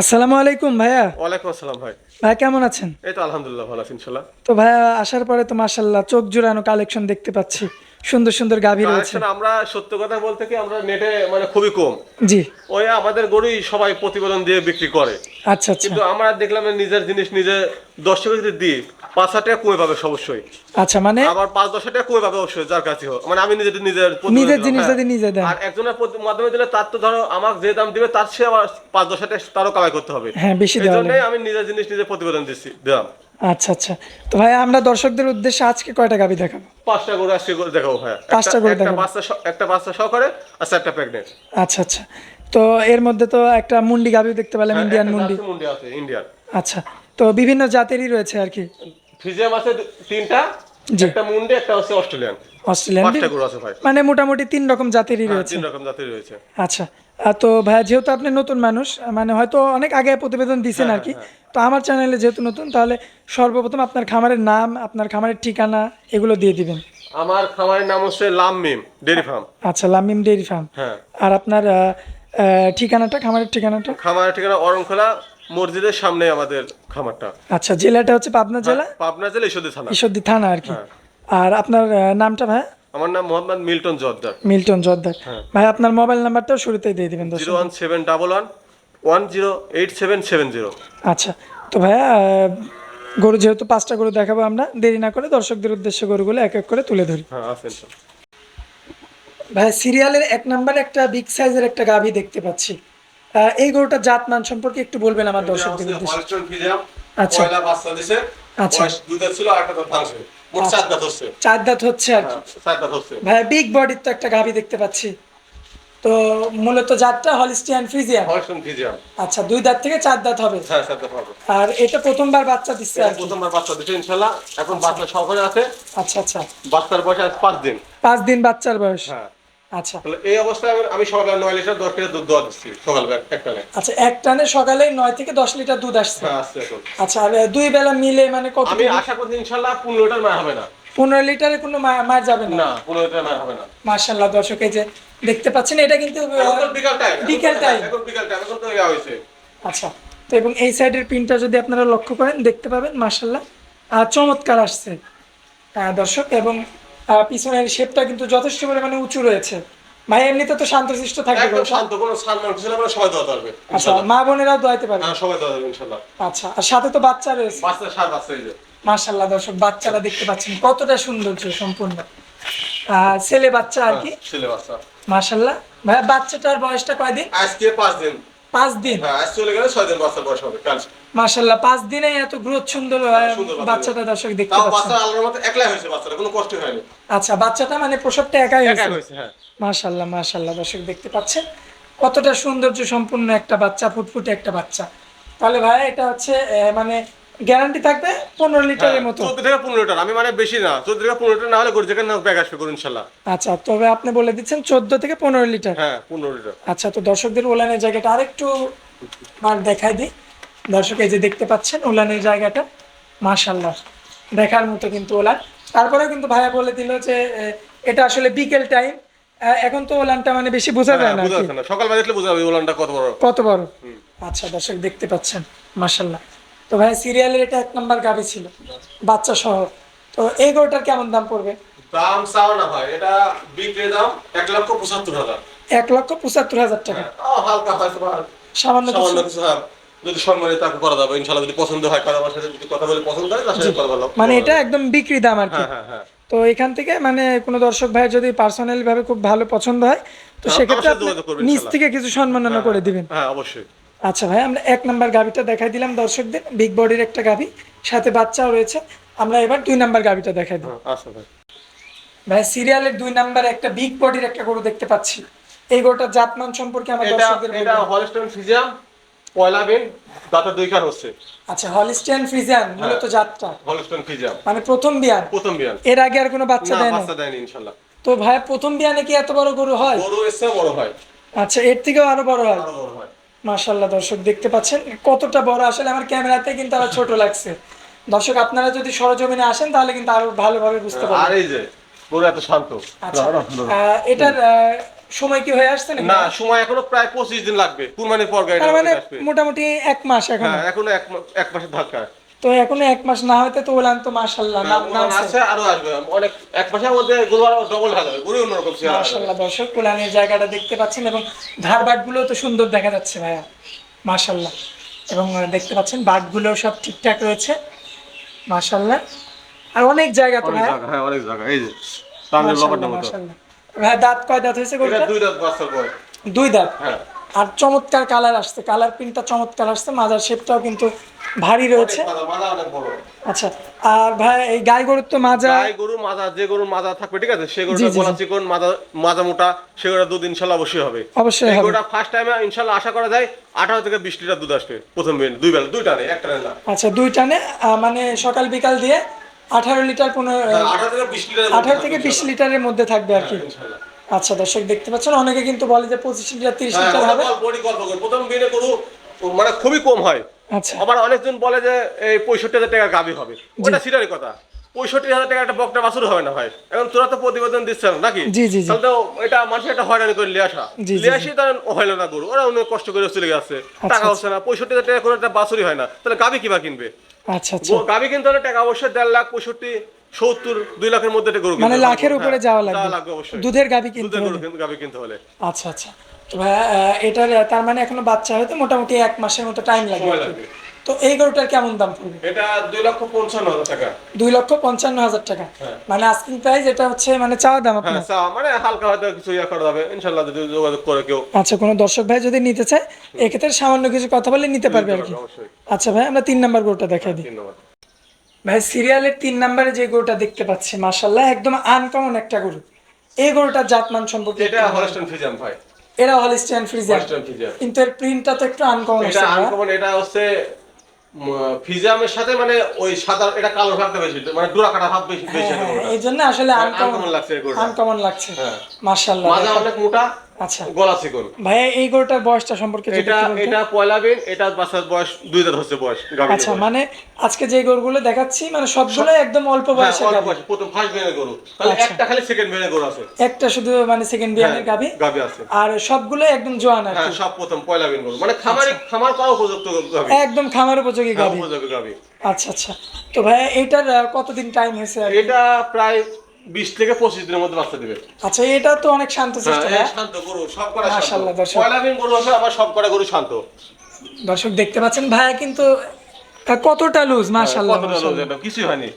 আসসালামু আলাইকুম ভাইয়া। ওয়ালাইকুম আসসালাম ভাই। ভাই কেমন আছেন? এই তো আলহামদুলিল্লাহ ভালো আছি ইনশাআল্লাহ তো ভাইয়া আসার পরে তো মাশাআল্লাহ চোখ জুড়ানো কালেকশন দেখতে পাচ্ছি। সুন্দর সুন্দর গাভী রয়েছে। আমরা সত্য কথা বলতে কি আমরা নেটে মানে খুবই কম। জি। ওই আমাদের গরুই সবাই প্রতিবেদন দিয়ে বিক্রি করে। আচ্ছা আচ্ছা। কিন্তু আমরা দেখলাম নিজের জিনিস নিজে দর্শকের যদি দিই পাঁচ হাজার টাকা কমে পাবে অবশ্যই। আচ্ছা মানে? আবার পাঁচ দশ হাজার টাকা কমে পাবে অবশ্যই যার কাছে হোক। মানে আমি নিজের নিজের নিজের জিনিস হ্যাঁ। যদি নিজে দেন। আর একজনের মাধ্যমে দিলে তার তো ধরো আমাকে যে দাম দিবে তার সে আবার পাঁচ দশ টাকা তারও কামাই করতে হবে। হ্যাঁ বেশি দেওয়া আমি নিজের জিনিস নিজে প্রতিবেদন দিচ্ছি দিলাম। আচ্ছা আচ্ছা। তো ভাই আমরা দর্শকদের উদ্দেশ্যে আজকে কয়টা গাভী দেখাবো? পাঁচটা গরু আজকে দেখাবো ভাই পাঁচটা গরু দেখাবো। একটা বাচ্চা সহকারে আর চারটা প্রেগনেন্ট আচ্ছা আচ্ছা। তো এর মধ্যে তো একটা মুন্ডি গাভী দেখতে পেলাম ইন্ডিয়ান মুন্ডি। মুন্ডি আছে ইন্ডিয়ান আচ্ছা। তো বিভিন্ন জাতেরই রয়েছে আর কি। ফিজিয়াম আছে তিনটা। একটা মুন্ডি একটা হচ্ছে অস্ট্রেলিয়ান। অস্ট্রেলিয়ান। পাঁচটা গরু আছে ভাই। মানে মোটামুটি তিন রকম জাতেরই হ্যাঁ, রয়েছে। তিন রকম জাতের রয়েছে। আচ্ছা। তো ভাইয়া যেহেতু আপনি নতুন মানুষ মানে হয়তো অনেক আগে প্রতিবেদন দিয়েছেন আর কি। তো আমার চ্যানেলে যেহেতু নতুন তাহলে সর্বপ্রথম আপনার খামারের নাম আপনার খামারের ঠিকানা এগুলো দিয়ে দিবেন। আমার খামারের নাম হচ্ছে লাম মিম ডেরি ফার্ম। আচ্ছা লামিম ডেইরি ফার্ম। হ্যাঁ। আর আপনার ঠিকানাটা খামারের ঠিকানাটা? খামারের ঠিকানা অরংখোলা মসজিদের সামনে আমাদের খামারটা। আচ্ছা জেলাটা হচ্ছে পাবনা জেলা? পাবনা জেলা ঈশ্বরদী থানা। ঈশ্বরদী থানা আর কি। হ্যাঁ। আর আপনার নামটা ভাই আমার নাম মোহাম্মদ মিল্টন জর্দার। মিল্টন জর্দার। হ্যাঁ। ভাই আপনার মোবাইল নাম্বারটাও শুরুতেই দিয়ে দিবেন zero one seven double one one zero eight seven seven zero. আচ্ছা তো ভাইয়া গরু যেহেতু পাঁচটা গরু দেখাবো আমরা দেরি না করে দর্শকদের উদ্দেশ্যে গরুগুলো এক এক করে তুলে ধরি। হ্যাঁ আসেন ভাই সিরিয়ালের এক নম্বরে একটা বিগ সাইজের একটা গাভী দেখতে পাচ্ছি। এই গরুটা জাত মান সম্পর্কে একটু বলবেন আমার দর্শকদের উদ্দেশ্যে। আচ্ছা। বাচ্চা দিছে আচ্ছা। দাঁত ছিল আর দাঁত ভাঙছে চার দাঁত হচ্ছে। চার দাঁত হচ্ছে আর কি। চার দাঁত হচ্ছে। ভাই বিগ বডির তো একটা গাভী দেখতে পাচ্ছি। তো মূলত জাতটা হলিস্টিয়ান ফ্রিজিয়ান হলস্টন ফিজিয়াম আচ্ছা দুই দাঁত থেকে চার দাঁত হবে? হ্যাঁ চার দাঁত হবে। আর এটা প্রথমবার বাচ্চা দিচ্ছে আর প্রথমবার বাচ্চা দিছে ইনশাল্লাহ। এখন বাচ্চা সহকারে আছে। আচ্ছা আচ্ছা। বাচ্চার বয়স আজ পাঁচ দিন। পাঁচ দিন বাচ্চার বয়স? হ্যাঁ। আচ্ছা। তাহলে এই অবস্থায় আমি- সকালে নয় লিটার দশ লিটার দুধ দেওয়া দিচ্ছি সকালবেলা একটা নেই আচ্ছা এক টানে সকালে নয় থেকে দশ লিটার দুধ আসছে। হ্যাঁ আচ্ছা আর দুই বেলা মিলে মানে কত আমি আশা করছি ইনশাল্লাহ পনেরো লিটার মায় হবে না। পনেরো লিটারে কোনো মার যাবে না। পনেরো লিটার হবে না। মার্শাল্লাহ দর্শক এই যে দেখতে পাচ্ছেন এটা কিন্তু বিকাল টাইম বিকাল। এখন বিকাল টাইম এখন তো ইয়া হয়েছে। আচ্ছা তো এবং এই সাইডের পিনটা যদি আপনারা লক্ষ্য করেন দেখতে পাবেন মার্শাল্লাহ চমৎকার আসছে। দর্শক এবং পিছনের শেপটা কিন্তু যথেষ্ট পরিমাণে উঁচু রয়েছে। ভাই এমনিতে তো শান্তশিষ্ট থাকবে শান্ত কোনো ছিল আমরা সবাই দেওয়া পারবে আচ্ছা মা বোনেরাও দোয়াইতে পারবে। হ্যাঁ সবাই দেওয়া যাবে ইনশাল্লাহ আচ্ছা আর সাথে তো বাচ্চা রয়েছে। বাচ্চা বাচ্চা এই যে। মার্শাল্লাহ দর্শক বাচ্চারা দেখতে পাচ্ছেন কতটা সৌন্দর্য সম্পূর্ণ। ছেলে বাচ্চা আর কি? ছেলে বাচ্চা। মার্শাল্লাহ ভাই বাচ্চাটার বয়সটা কয়দিন? আজকে পাঁচ দিন। পাঁচ দিন? হ্যাঁ আজ চলে গেলে ছয় দিন বাচ্চার বয়স হবে কাল। মার্শাল্লাহ পাঁচ দিনে এত গ্রোথ সুন্দর আহ, বাচ্চাটা দর্শক দেখতে পাচ্ছেন। বাচ্চা আল্লাহর মতো একলাই হয়েছে বাচ্চাটা কোনো কষ্ট হয়নি। আচ্ছা বাচ্চাটা মানে প্রসবটা একাই হয়েছে? হ্যাঁ। মার্শাল্লাহ মার্শাল্লাহ দর্শক দেখতে পাচ্ছেন। কতটা সৌন্দর্য সম্পূর্ণ একটা বাচ্চা ফুটফুটে একটা বাচ্চা। তাহলে ভাই এটা হচ্ছে মানে গ্যারান্টি থাকবে পনেরো লিটারের মতো। চোদ্দ থেকে পনেরো লিটার আমি মানে বেশি না চোদ্দ থেকে পনেরো লিটার না হলে গরু যেখানে ব্যাগ আসবে ইনশাল্লাহ। আচ্ছা তবে আপনি বলে দিচ্ছেন চোদ্দ থেকে পনেরো লিটার। হ্যাঁ পনেরো লিটার। আচ্ছা তো দর্শকদের উলানের জায়গাটা আরেকটু বার দেখাই দিই। দর্শক এই যে দেখতে পাচ্ছেন উলানের জায়গাটা মাশাল্লাহ দেখার মতো কিন্তু ওলান তারপরে কিন্তু ভাইয়া বলে দিল যে এটা আসলে বিকেল টাইম এখন তো ওলানটা মানে বেশি বোঝা যায় না হ্যাঁ, না। সকালবেলা দেখলে বোঝা যাবে ওলানটা কত বড়। কত বড়? আচ্ছা দর্শক দেখতে পাচ্ছেন মাশাল্লাহ তো ভাই সিরিয়ালের এটা এক নম্বর গাবি ছিল বাচ্চা সহ। তো এই গরুটার কেমন দাম পড়বে? দাম চাও না ভাই এটা বিক্রি দাম এক লক্ষ পঁচাত্তর হাজার। এক লক্ষ পঁচাত্তর হাজার টাকা। হালকা হয়তো সামান্য কিছু। সামান্য কিছু হ্যাঁ। যদি সম্মানে তাকে করা যাবে ইনশাল্লাহ যদি পছন্দ হয় কারও আমার সাথে যদি কথা বলে পছন্দ হয় তার সাথে মানে এটা একদম বিক্রি দাম আর কি। হ্যাঁ হ্যাঁ হ্যাঁ। তো এখান থেকে মানে কোনো দর্শক ভাই যদি পার্সোনালি ভাবে খুব ভালো পছন্দ হয় তো হ্যাঁ, সেক্ষেত্রে নিচ থেকে কিছু সম্মাননা করে দিবেন। হ্যাঁ অবশ্যই। আচ্ছা ভাই আমরা এক নাম্বার গাভিটা দেখাই দিলাম দর্শকদের বিগ বডির একটা গাভি সাথে বাচ্চাও রয়েছে। আমরা এবার দুই নাম্বার গাভিটা দেখাই দিই। হ্যাঁ, আচ্ছা ভাই। ভাই সিরিয়ালের দুই নাম্বার একটা বিগ বডির একটা গরু দেখতে পাচ্ছি। এই গরুটার জাতমান সম্পর্কে আমার দর্শকদের এটা। হলস্টেন ফিজিয়াম পয়লা বিন দাঁতের দুই কান হচ্ছে। আচ্ছা হলিস্টিয়ান ফ্রিজিয়ান মূলত জাতটা। হলস্টেন ফিজিয়াম মানে প্রথম বিয়ান। প্রথম বিয়ান। এর আগে আর কোনো বাচ্চা না দেয় না বাচ্চা দেয়নি ইনশাল্লাহ। তো ভাই প্রথম বিয়ানে কি এত বড় গরু হয়? বড় এসে বড় হয়। আচ্ছা এর থেকেও আরও বড় হয়। আরও বড় হয়। মাশাল্লাহ দর্শক দেখতে পাচ্ছেন কতটা বড় আসলে আমার ক্যামেরাতে কিন্তু আরও ছোট লাগছে। দর্শক আপনারা যদি সরজমিনে আসেন তাহলে কিন্তু আরও ভালোভাবে বুঝতে আর পারবেন এই যে পুরো এত শান্ত। আচ্ছা আহ, এটার সময় কি হয়ে আসছে না সময় এখনও প্রায় পঁচিশ দিন লাগবে। কুরবানির পর গাড়ি মানে মোটামুটি এক মাস এখন। হ্যাঁ এখনও এক এক মাসের ধাক্কা তো এখনও এক মাস না হইতে তো বললাম তো মাশাল্লাহ হ্যাঁ, নাম নামছে আছে আরও আসবে। অনেক এক মাসের মধ্যে গরু ডবল হয়ে যাবে। গরু অন্যরকম চেহারা। হবে। মাশাল্লাহ দর্শক কুলানের জায়গাটা দেখতে পাচ্ছেন এবং ধারবাটগুলো তো সুন্দর দেখা যাচ্ছে ভাইয়া। মাশাল্লাহ এবং দেখতে পাচ্ছেন বাটগুলো সব ঠিকঠাক রয়েছে। মাশাল্লাহ আর অনেক জায়গা তো ভাইয়া। হ্যাঁ অনেক জায়গা। এই যে সামনের মাশাআল্লাহ, মতো। মাশাআল্লাহ। ভাইয়া দাঁত কয় দাঁত হয়েছে গরুটা দুই দাঁত বাচ্চার পরে দুই দাঁত? হ্যাঁ। আর চমৎকার কালার আসছে কালার প্রিন্টটা চমৎকার আসছে মাজার শেপটাও কিন্তু ভারী রয়েছে। আচ্ছা আর ভাই এই গাই গরুর তো মাজা গাই গরু মাজা যে গরু মাজা থাকবে ঠিক আছে? সে গরুটা গলা। চিকন মাজা মাজা মোটা সে গরুটা দুধ ইনশাল্লাহ অবশ্যই হবে। অবশ্যই হবে। গরুটা ফার্স্ট টাইমে ইনশাল্লাহ আশা করা যায় আঠারো থেকে বিশ লিটার দুধ আসবে প্রথম বেন দুই বেলা দুইটা নেই একটা নেই না আচ্ছা দুই টানে মানে সকাল বিকাল দিয়ে আঠারো লিটার পনেরো আঠারো থেকে বিশ লিটার আঠারো থেকে বিশ লিটারের মধ্যে থাকবে আর কি। ইনশাল্লাহ। আচ্ছা দর্শক দেখতে পাচ্ছেন অনেকে কিন্তু বলে যে পঁচিশ লিটার তিরিশ হ্যাঁ, লিটার হবে। প্রথম বিনে গরু মানে খুবই কম হয়। আচ্ছা। আবার অনেকজন বলে যে এই পঁয়ষট্টি হাজার টাকার গাভি হবে। ওটা সিটারি কথা। পঁয়ষট্টি হাজার টাকা একটা বকটা বাছুর হবে না ভাই। এখন তোরা তো প্রতিবেদন দিচ্ছে না নাকি? জি, জি। তাহলে তো এটা মানুষের একটা হয়রানি করে লিয়ে আসা। লিয়ে আসি তার হইল না গরু। ওরা অনেক কষ্ট করে চলে গেছে। টাকা হচ্ছে না। পঁয়ষট্টি হাজার টাকা কোনো একটা বাছুরই হয় না। তাহলে গাভি কিবা কিনবে? আচ্ছা আচ্ছা। গাভি কিনতে হলে টাকা অবশ্যই দেড় লাখ পঁয়ষট্টি সত্তর দুই লাখের মধ্যে একটা গরু মানে লাখের উপরে হ্যাঁ, যাওয়া লাগবে অবশ্যই। দুধের গাবি কিনতে দুধের কিনতে- হলে। আচ্ছা আচ্ছা। এটার তার মানে এখনও বাচ্চা হয়তো মোটামুটি এক মাসের মতো টাইম লাগবে। তো এই গরুটার কেমন দাম পড়বে? এটা দুই লক্ষ পঞ্চান্ন হাজার টাকা। দুই লক্ষ পঞ্চান্ন হাজার টাকা। হ্যাঁ। মানে আস্কিং প্রাইস এটা হচ্ছে মানে চাওয়া দাম হ্যাঁ আপনার মানে হালকা হয়তো কিছু ইয়া করা যাবে। ইনশাল্লাহ যদি যোগাযোগ করে কেউ। আচ্ছা কোনো দর্শক ভাই যদি নিতে চায় এক্ষেত্রে সামান্য কিছু কথা বলে নিতে পারবে আর কি। অবশ্যই। আচ্ছা ভাই আমরা তিন নাম্বার গরুটা দেখাই দিই। ভাই সিরিয়ালের তিন নাম্বারে যে গরুটা দেখতে পাচ্ছি মাশাল্লাহ একদম আনকমন একটা গরু। এই গরুটার জাতমান সম্পর্কে এটা হলস্টন ফিজিয়াম ভাই। ফ্রিজিয়ান হলস্টন ফিজিয়াম কিন্তু এর প্রিন্টটা তো একটু আনকমন এটা আনকমন এটা হচ্ছে ফিজিয়ামের সাথে মানে ওই সাদা এটা কালো ভাবটা বেশি মানে ডোরা কাটা ভাব বেশি বেশি হ্যাঁ, হ্যাঁ, এই জন্য আসলে হ্যাঁ, আনকমন লাগছে এই গরুটা। আনকমন লাগছে। হ্যাঁ। মাশাল্লাহ মাজা অনেক মোটা আচ্ছা। গলা চিকন ভাইয়া এই গরুটার বয়সটা সম্পর্কে এটা এটা পয়লা বিন এটা বাচ্চার বয়স দুই দাঁত হচ্ছে বয়স আচ্ছা মানে আজকে যে গরুগুলো দেখাচ্ছি মানে সবগুলো একদম অল্প হ্যাঁ, বয়সের অল্প বয়স, প্রথম ফার্স্ট বিনের গরু। তাহলে আচ্ছা। একটা খালি সেকেন্ড বিনের গরু আছে। একটা শুধু মানে সেকেন্ড বিয়ানের গাভী? গাভী আছে। আর সবগুলো একদম জোয়ান আর হ্যাঁ সব প্রথম পয়লা বিন গরু। মানে খামারে খামার করা উপযুক্ত গাভী। একদম খামার উপযোগী গাভী। উপযোগী গাভী। আচ্ছা আচ্ছা। তো ভাইয়া এটার কতদিন টাইম হয়েছে এটা প্রায় বিশ থেকে পঁচিশ দিনের মধ্যে বাচ্চা দিবে। আচ্ছা এটা তো অনেক শান্ত হ্যাঁ, শান্ত গরু সব করা মাশাআল্লাহ, দর্শক। পয়লা বিন গরু আছে আবার সব করা গরু শান্ত। দর্শক দেখতে পাচ্ছেন ভাইয়া কিন্তু কতটা লুজ মাশাআল্লাহ কতটা মাশাআল্লাহ। এটা কিছুই হয়নি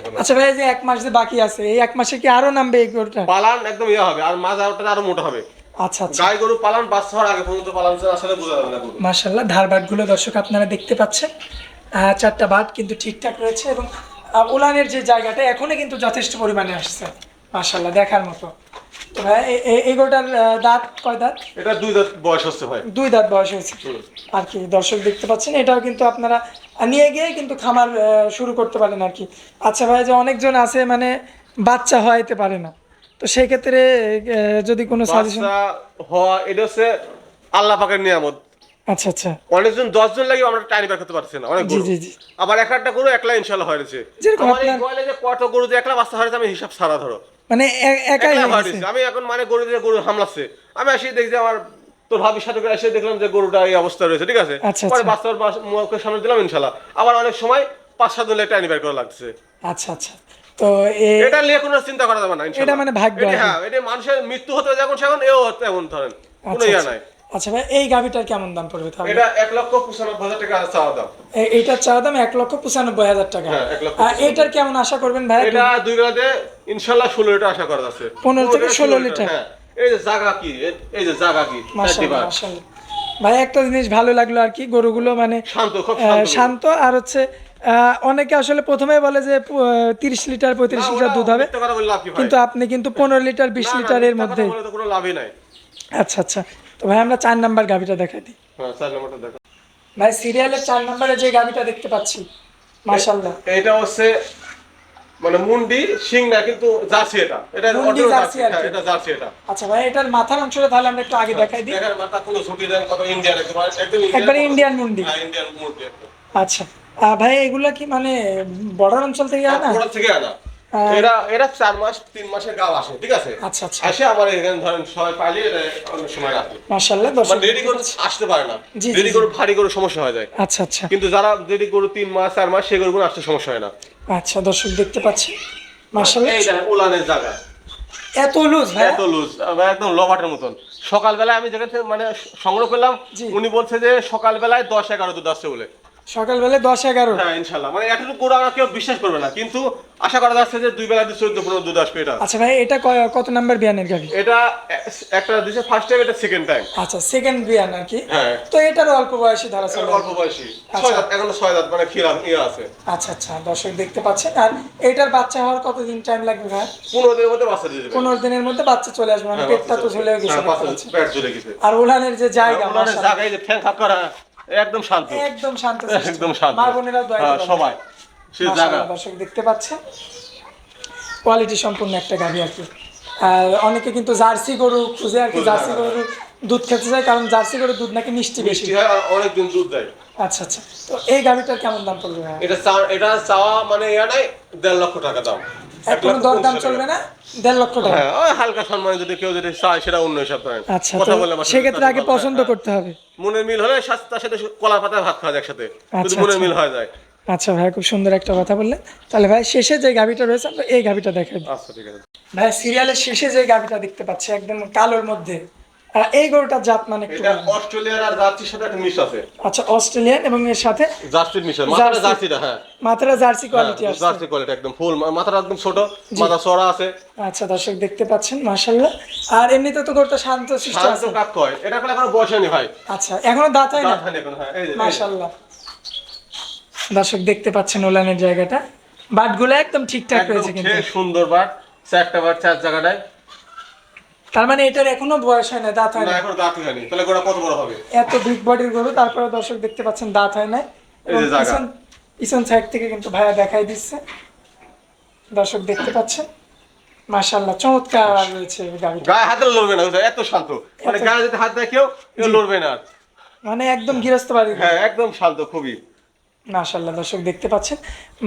এখন। আচ্ছা ভাইয়া যে এক মাস যে বাকি আছে এই এক মাসে কি আরও নামবে এই গরুটা? পালান একদম ইয়ে হবে আর মাজা ওটা আরও মোটা হবে। আচ্ছা আচ্ছা। গাই গরু পালান হওয়ার আগে পর্যন্ত পালান আসলে বোঝা যাবে না গরু। মাশাল্লাহ ধারবাটগুলো দর্শক আপনারা দেখতে পাচ্ছেন। চারটা বাট কিন্তু ঠিকঠাক রয়েছে এবং উলানের যে জায়গাটা এখনও কিন্তু যথেষ্ট পরিমাণে আসছে মাশাল্লাহ দেখার মতো। তো ভাই এই দাঁত কয় দাঁত? এটা দুই দাঁত বয়স হচ্ছে ভাই। দুই দাঁত বয়স হয়েছে। আর কি দর্শক দেখতে পাচ্ছেন এটাও কিন্তু আপনারা নিয়ে গিয়ে কিন্তু খামার শুরু করতে পারেন আর কি। আচ্ছা ভাই যে অনেকজন আছে মানে বাচ্চা হওয়াইতে পারে না। তো সেই ক্ষেত্রে যদি কোনো সাজেশন হওয়া এটা হচ্ছে আল্লাহ পাকের নিয়ামত। আচ্ছা আচ্ছা। অনেকজন দশজন লাগে আমরা টাইনি বের করতে পারছি না অনেক জি গরু। জি জি। আবার এক একটা গরু একলা ইনশাল্লাহ হয়েছে যেরকম আপনার- গোয়ালে যে কত গরু যে একলা বাচ্চা হয়েছে আমি হিসাব সারা ধরো। মানে একাই হয়ে। হয়েছে আমি এখন মানে গরু দিয়ে গরু হামলাচ্ছে। আমি আসি দেখছি আমার তোর ভাবির সাথে এসে দেখলাম যে গরুটা এই অবস্থা রয়েছে ঠিক আছে? আচ্ছা, পরে আচ্ছা। বাচ্চার সামনে দিলাম ইনশাল্লাহ আবার অনেক সময় পাঁচ সাত জন টাইনি বের করা লাগছে। আচ্ছা আচ্ছা। তো এটা নিয়ে কোনো চিন্তা করা যাবে না এটা মানে ভাগ্য। হ্যাঁ এটা মানুষের মৃত্যু হতে যখন সেখন এও হতে এমন ধরেন। কোনো আচ্ছা, ইয়া। নাই। আচ্ছা ভাই এই গাভিটার কেমন দাম পড়বে তাহলে? এটা লক্ষ পঁচানব্বই হাজার টাকা চাওয়া দাম। এইটার চাওয়া দাম এক লক্ষ পঁচানব্বই হাজার টাকা। হ্যাঁ, আর এইটার কেমন আশা করবেন ভাই এটা দুই বেলাতে লিটার আশা করা যাচ্ছে। 15 থেকে 16 লিটার। হ্যাঁ। এই যে জায়গা কি? এই যে জায়গা কি? মাশাআল্লাহ ভাই একটা জিনিস ভালো লাগল আর কি গরুগুলো মানে শান্ত খুব শান্ত আর হচ্ছে অনেকে আসলে প্রথমে বলে যে তিরিশ লিটার পঁয়ত্রিশ লিটার দুধ হবে। কিন্তু আপনি কিন্তু পনেরো লিটার বিশ লিটারের মধ্যে আচ্ছা আচ্ছা। তো ভাই আমরা চার নাম্বার গাভিটা দেখাই দিই। হ্যাঁ চার নম্বরটা দেখো ভাই সিরিয়ালের চার নাম্বারে যে গাভিটা দেখতে পাচ্ছি মাশাল্লাহ এটা হচ্ছে মানে মুন্ডি সিং না কিন্তু জার্সি এটা। এটা মুন্ডি জার্সি আর হ্যাঁ, এটা জার্সি এটা। আচ্ছা ভাই এটার মাথার অংশটা তাহলে আমরা একটু আগে দেখাই দিই। দেখার মাথা কোনো ছুটি দেন কত ইন্ডিয়ান একদম একদম ইন্ডিয়ান মুন্ডি। হ্যাঁ ইন্ডিয়ান মুন্ডি। আচ্ছা। ভাই এগুলা কি মানে বর্ডার অঞ্চল থেকে আনা? ওরা থেকে আনা। হ্যাঁ। এরা এরা চার মাস তিন মাসের গাও আসে ঠিক আছে? আচ্ছা আচ্ছা। আসে আমার এখানে ধরেন সবাই পাইলে সময় রাখে দর্শক মানে রেডি করে আসতে পারে না। জি। করে ভারী করে সমস্যা হয়ে যায়। আচ্ছা আচ্ছা। কিন্তু যারা রেডি করে তিন মাস চার মাস সেগুলো কোনো আসতে সমস্যা হয় না। আচ্ছা দর্শক দেখতে পাচ্ছি। মাশাল্লাহ এই দেখেন উলানের জায়গা। এত লুজ ভাই এত লুজ একদম লবাটের মতন। সকালবেলায় আমি যেখান মানে সংগ্রহ করলাম। উনি বলছে যে সকালবেলায় দশ এগারো দুধ আসছে বলে। সকালবেলা দশ এগারো। হ্যাঁ ইনশাল্লাহ মানে এতটুকু করে আমরা কেউ বিশ্বাস করবে না। কিন্তু আশা করা যাচ্ছে যে দুই বেলা চোদ্দ পনেরো দুধ আসবে এটা। আচ্ছা ভাই এটা কত নাম্বার বিয়ানের গাভি? এটা একটা দিছে ফার্স্ট টাইম এটা সেকেন্ড টাইম আচ্ছা সেকেন্ড বিয়ান আর কি। হ্যাঁ। তো অল্প বয়সী ধরা চলে। অল্প বয়সী। ছয় দাঁত এখনও ছয় দাঁত মানে খিরা ইয়ে আছে। আচ্ছা আচ্ছা দর্শক দেখতে পাচ্ছেন। আর এটার বাচ্চা হওয়ার কতদিন টাইম লাগবে ভাই? পনেরো দিনের মধ্যে বাচ্চা দিয়ে দেবে। পনেরো দিনের মধ্যে বাচ্চা চলে আসবে মানে হ্যাঁ, পেটটা তো ঝুলে গেছে হ্যাঁ। পেট ঝুলে গেছে। আর উলানের যে জায়গা জায়গায় যে ফ্যান খাপ করা। একদম শান্ত। একদম শান্ত একদম শান্ত। মা বোনেরাও দয়া হ্যাঁ, করে সবাই সে জায়গা। দর্শক দেখতে পাচ্ছেন কোয়ালিটি সম্পূর্ণ একটা গাভি আর কি। আর অনেকে কিন্তু জার্সি গরু খুঁজে আর কি জার্সি গরুর দুধ খেতে যায় কারণ জার্সি গরুর দুধ নাকি মিষ্টি বেশি। হয় আর অনেক দিন দুধ দেয়। আচ্ছা আচ্ছা। তো এই গাভিটার কেমন দাম পড়বে এটা এটা চাওয়া মানে ইয়া নাই দেড় লক্ষ টাকা দাম। কোনো দরদাম চলবে না? দেড় লক্ষ টাকা। হ্যাঁ ওই হালকা সম্মান যদি কেউ যদি চায় সেটা অন্য হিসাব করেন। আচ্ছা কথা সেক্ষেত্রে আগে পছন্দ হ্যাঁ। করতে হবে। মনের মিল হলে তার সাথে কলার পাতায় ভাত খাওয়া যায় একসাথে। যদি আচ্ছা, মনের আচ্ছা। মিল হয়ে যায়। আচ্ছা ভাই খুব সুন্দর একটা কথা বললেন তাহলে ভাই শেষে যে গাভিটা রয়েছে আমরা এই গাভিটা দেখাই। আচ্ছা ঠিক আছে। ভাই সিরিয়ালের শেষে যে গাভিটা দেখতে পাচ্ছি একদম কালোর মধ্যে। এই গরুটার জাত মানে এটা অস্ট্রেলিয়ার আর জার্সির সাথে একটা মিশ আছে। আচ্ছা অস্ট্রেলিয়ান এবং এর সাথে জার্সির মিশ আছে মাথাটা জার্সিটা হ্যাঁ। মাথারা জার্সি কোয়ালিটি হ্যাঁ, আছে জার্সি কোয়ালিটি একদম ফুল মাথাটা একদম ছোট মাথা চড়া আছে। আচ্ছা দর্শক দেখতে পাচ্ছেন মাশাল্লাহ আর এমনিতে তো গরুটা শান্ত শিষ্ট শান্ত কাক কয় এটা এখন এখনও বয়স হয়নি ভাই। আচ্ছা এখনও দাঁত হয় না? দাঁত হয়নি এখন, হ্যাঁ, এই। মাশাল্লাহ দর্শক দেখতে পাচ্ছেন ওলানের জায়গাটা। বাটগুলো একদম ঠিকঠাক রয়েছে কিন্তু। সুন্দর বাট চারটা বাট চার জায়গাটায় তার মানে এটার এখনও বয়স হয় না দাঁত হয় না এখন দাঁত হয়নি। তাহলে গোড়া কত বড় হবে? এত বিগ বডির গরু তারপরে দর্শক দেখতে পাচ্ছেন দাঁত হয় না। পিছন পিছন সাইড থেকে কিন্তু ভাইয়া দেখাই দিচ্ছে। দর্শক দেখতে পাচ্ছেন। মাশাল্লাহ চমৎকার রয়েছে গাড়িটা। গায়ে হাতে লড়বে না? এত শান্ত। মানে গায়ে যদি হাত দেয় কেউ কেউ লড়বে না মানে একদম গৃহস্থ বাড়ি হ্যাঁ একদম শান্ত খুবই। মাশাল্লাহ দর্শক দেখতে পাচ্ছেন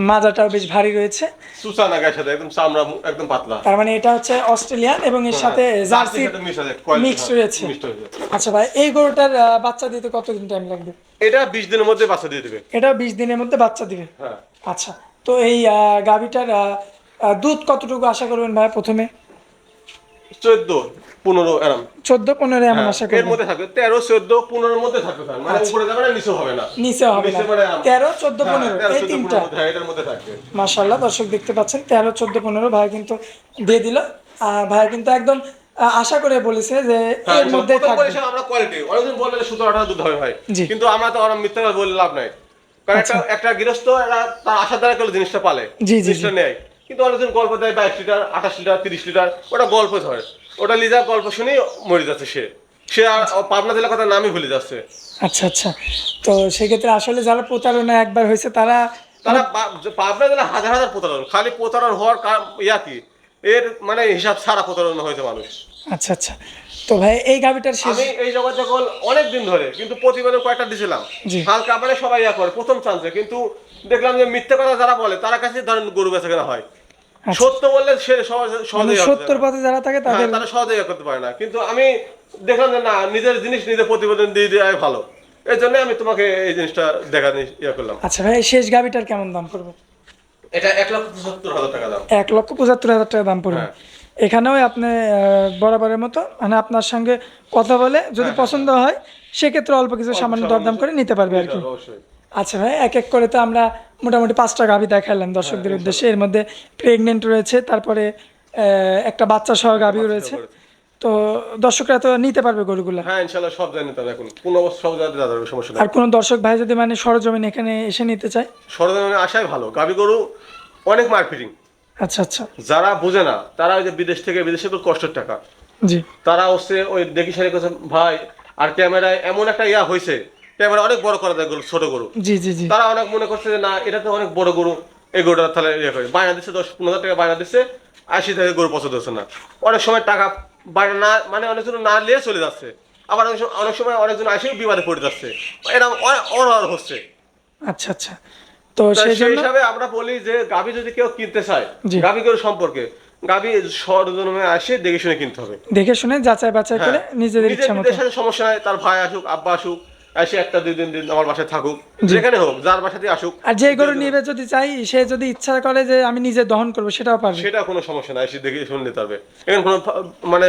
মাজাটাও বেশ ভারী রয়েছে। সুসা না গায়ের সাথে একদম চামড়া একদম পাতলা। তার মানে এটা হচ্ছে অস্ট্রেলিয়ান এবং এর সাথে জার্সি মিক্স হ্যাঁ, রয়েছে। আচ্ছা ভাই এই গরুটার বাচ্চা দিতে কতদিন টাইম লাগবে? এটা বিশ দিনের মধ্যে বাচ্চা দিয়ে দেবে। এটা বিশ দিনের মধ্যে বাচ্চা দিবে? হ্যাঁ। আচ্ছা তো এই আহ, দুধ কতটুকু আশা করবেন ভাই প্রথমে? চোদ্দ পনেরো এরম। চোদ্দ পনেরো এমন হ্যাঁ, আশা এর মধ্যে থাকবে। তেরো চোদ্দ পনেরোর মধ্যে থাকবে মানে উপরে যাবে না নিচে হবে না। নিচে হবে না। মানে তেরো চোদ্দ হ্যাঁ, পনেরো এই তিনটা। হ্যাঁ, এটার মধ্যে থাকবে। মাশাল্লাহ দর্শক দেখতে পাচ্ছেন। তেরো চোদ্দ পনেরো ভাই কিন্তু দিয়ে দিল। আর ভাই কিন্তু একদম আশা করে বলেছে যে হ্যাঁ, এর মধ্যে থাকবে। আমরা কোয়ালিটি অনেকদিন বললে সতেরো আঠারো দুধ হবে ভাই। কিন্তু আমরা তো আমরা মিথ্যা বলে লাভ নাই। কারণ একটা একটা গৃহস্থ তার আশা দ্বারা কেউ জিনিসটা পালে? জিনিসটা নেয়। কিন্তু অনেকজন গল্প দেয় বাইশ লিটার আঠাশ লিটার তিরিশ লিটার ওটা গল্প ধরে। ওটা লিজার গল্প শুনেই মরে যাচ্ছে সে। সে আর পাবনা জেলার কথা নামই ভুলে যাচ্ছে। আচ্ছা আচ্ছা। তো সেক্ষেত্রে আসলে যারা প্রতারণা একবার হয়েছে তারা তারা পাবনা জেলা হাজার হাজার প্রতারণ খালি প্রতারণ হওয়ার কারণ ইয়া কি? এর মানে হিসাব ছাড়া প্রতারণা হয়েছে মানুষ। আচ্ছা আচ্ছা। তো ভাই এই গাভিটার শেষ আমি এই জগৎ যখন অনেক দিন ধরে কিন্তু প্রতিবেদন কয়েকটা দিয়েছিলাম। হালকা মানে সবাই ইয়া করে প্রথম চান্সে কিন্তু দেখলাম যে মিথ্যে কথা যারা বলে তারা কাছে ধরেন গরু বেচা কেনা হয়। সত্য বললে সে সহজে মানে সত্তর পথে যারা থাকে হ্যাঁ, তাদের তারা সহজে ইয়া করতে পারে না। কিন্তু আমি দেখলাম যে না নিজের জিনিস নিজে প্রতিবেদন দিয়ে দেওয়াই ভালো। এই জন্য আমি তোমাকে এই জিনিসটা দেখা ইয়া করলাম। আচ্ছা ভাই শেষ গাভিটার কেমন দাম পড়বে? এটা এক লক্ষ পঁচাত্তর হাজার টাকা দাম। এক লক্ষ পঁচাত্তর হাজার টাকা দাম পড়বে। হ্যাঁ। এখানেও আপনি বরাবরের মতো মানে আপনার সঙ্গে কথা বলে যদি হ্যাঁ, পছন্দ হয়। সেক্ষেত্রে অল্প কিছু সামান্য দরদাম করে নিতে পারবে আর কি। অবশ্যই। আচ্ছা ভাই এক এক করে তো আমরা মোটামুটি পাঁচটা গাভি দেখালাম দর্শকদের উদ্দেশ্যে। এর মধ্যে প্রেগনেন্ট রয়েছে তারপরে একটা বাচ্চা সহ গাভিও রয়েছে। তো দর্শকরা তো নিতে পারবে গরুগুলো? হ্যাঁ ইনশাল্লাহ সব জানি হবে এখন। কোন অবস্থা সব জায়গাতে দাদা সমস্যা নেই। আর কোনো দর্শক ভাই যদি মানে সরজমিন এখানে এসে নিতে চায়? সরজমিনে আসাই ভালো। গাবি গরু অনেক মার্কেটিং আচ্ছা আচ্ছা। যারা বোঝে না তারা ওই যে বিদেশ থেকে বিদেশে তো কষ্টের টাকা। জি। তারা হচ্ছে ওই দেখি সারি ভাই আর ক্যামেরায় এমন একটা ইয়া হয়েছে ক্যামেরা অনেক বড় করা যায় গরু ছোট গরু। জি জি জি। তারা অনেক মনে করছে যে না এটা তো অনেক বড় গরু এই গরুটা তাহলে ইয়ে করে। বায়না দিচ্ছে দশ পনেরো হাজার টাকা বায়না দিচ্ছে আশি থেকে গরু পছন্দ হচ্ছে না। অনেক সময় টাকা বায়না না মানে অনেকজন না নিয়ে চলে যাচ্ছে। আবার অনেক সময় অনেক সময় অনেকজন আসেও বিবাদে পড়ে যাচ্ছে। এরকম অনর হচ্ছে। আচ্ছা আচ্ছা। তো সেই হিসাবে আমরা বলি যে গাভী যদি কেউ কিনতে চায়। গাভী গরু সম্পর্কে গাভী সরজনমে আসে দেখে শুনে কিনতে হবে। দেখে শুনে যাচাই বাছাই করে হ্যাঁ। নিজেদের নিজের ইচ্ছা মতো। সমস্যা নাই তার ভাই আসুক আব্বা আসুক এসে একটা দুই দিন দিন আমার বাসায় থাকুক যেখানে হোক যার বাসাতে আসুক আর যে গরু নিবে যদি চাই সে যদি ইচ্ছা করে যে আমি নিজে দহন করব সেটাও পারবে। সেটা কোনো সমস্যা নাই এসে দেখে শুনে নিতে হবে এখানে কোনো মানে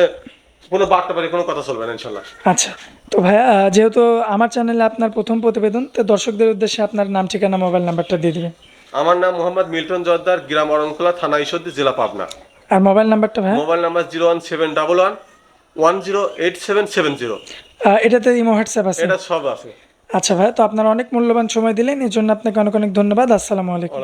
কোনো বার্তা পারে কোনো কথা চলবে না ইনশাল্লাহ আচ্ছা তো ভাইয়া যেহেতু আমার চ্যানেলে আপনার প্রথম প্রতিবেদন তো দর্শকদের উদ্দেশ্যে আপনার নাম ঠিকানা মোবাইল নাম্বারটা দিয়ে দিবেন। আমার নাম মোহাম্মদ মিল্টন জর্দার গ্রাম অরণখোলা থানা ঈশ্বরদী জেলা পাবনা। আর মোবাইল নাম্বারটা ভাইয়া? Mobile number zero one seven double one one zero eight seven seven zero. এটাতে ইমো হোয়াটসঅ্যাপ আছে। এটা সব আছে। আচ্ছা ভাই তো আপনারা অনেক মূল্যবান সময় দিলেন এই জন্য আপনাকে অনেক অনেক ধন্যবাদ। আসসালামু আলাইকুম।